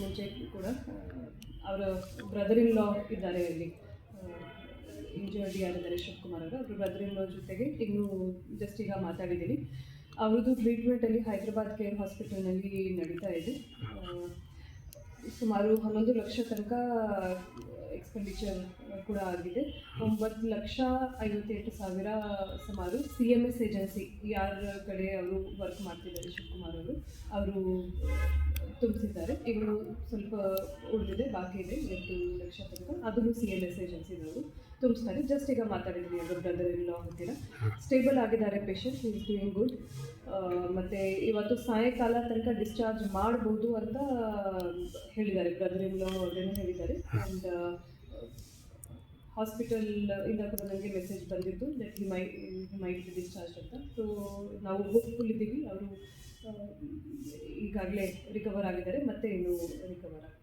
ಮುಂಚೆ ಕೂಡ ಅವರ ಬ್ರದರ್ ಇನ್ ಲಾ ಇದ್ದಾರೆ ಇಲ್ಲಿ ಇಂಜರ್ಡ್ ಆಗಿದ್ದಾರೆ ಶಿವಕುಮಾರ್ ಅವರು. ಅವರು ಬ್ರದರ್ ಇನ್ ಲಾ ಜೊತೆಗೆ ಇನ್ನೂ ಜಸ್ಟ್ ಈಗ ಮಾತಾಡಿದ್ದೀನಿ. ಅವ್ರದ್ದು ಟ್ರೀಟ್ಮೆಂಟಲ್ಲಿ ಹೈದರಾಬಾದ್ ಕೇರ್ ಹಾಸ್ಪಿಟಲ್ನಲ್ಲಿ ನಡೀತಾ ಇದೆ. ಸುಮಾರು ಹನ್ನೊಂದು ಲಕ್ಷ ತನಕ ಎಕ್ಸ್ಪೆಂಡಿಚರ್ ಕೂಡ ಆಗಿದೆ. ಒಂಬತ್ತು ಲಕ್ಷ ಐವತ್ತೆಂಟು ಸಾವಿರ ಸುಮಾರು ಸಿ ಎಂ ಎಸ್ ಏಜೆನ್ಸಿ ಯಾರ ಕಡೆ ಅವರು ವರ್ಕ್ ಮಾಡ್ತಿದ್ದಾರೆ ಶಿವಕುಮಾರ್ ಅವರು. ಅವರು ತುಂಬಿಸಿದ್ದಾರೆ. ಇವರು ಸ್ವಲ್ಪ ಉಳಿದಿದೆ ಬಾಕಿ ಇದೆ. ಎಂಟು ಲಕ್ಷ ತನಕ. ಅದನ್ನು ಸಿ ಎಲ್ ಎಸ್ ಏಜೆನ್ಸಿನವರು ತುಂಬಿಸ್ತಾರೆ. ಜಸ್ಟ್ ಈಗ ಮಾತಾಡಿದ್ದೀನಿ ಅವರು ಬ್ರದರ್ ಇಲ್ಲ ಹತ್ತಿರ ಸ್ಟೇಬಲ್ ಆಗಿದ್ದಾರೆ ಪೇಷಂಟ್ ಈಸ್ ಡೂಯಿಂಗ್ ಗುಡ್ ಮತ್ತು ಇವತ್ತು ಸಾಯಂಕಾಲ ತನಕ ಡಿಸ್ಚಾರ್ಜ್ ಮಾಡ್ಬೋದು ಅಂತ ಹೇಳಿದ್ದಾರೆ. ಬ್ರದರ್ ಇಲ್ಲ ಲಾ ಅವ್ರೇನೋ ಹೇಳಿದ್ದಾರೆ. ಆ್ಯಂಡ್ ಹಾಸ್ಪಿಟಲ್ ಇಂದ ಕೂಡ ನನಗೆ ಮೆಸೇಜ್ ಬಂದಿತ್ತು that he my my discharge ಅಂತ. ಸೊ ನಾವು ಹೋಪ್ಫುಲ್ ಇದ್ದೀವಿ. ಅವರು ಈಗಾಗಲೇ ರಿಕವರ್ ಆಗಿದ್ದಾರೆ ಮತ್ತೆ ಇನ್ನೂ ರಿಕವರ್ ಆಗ್ತಾರೆ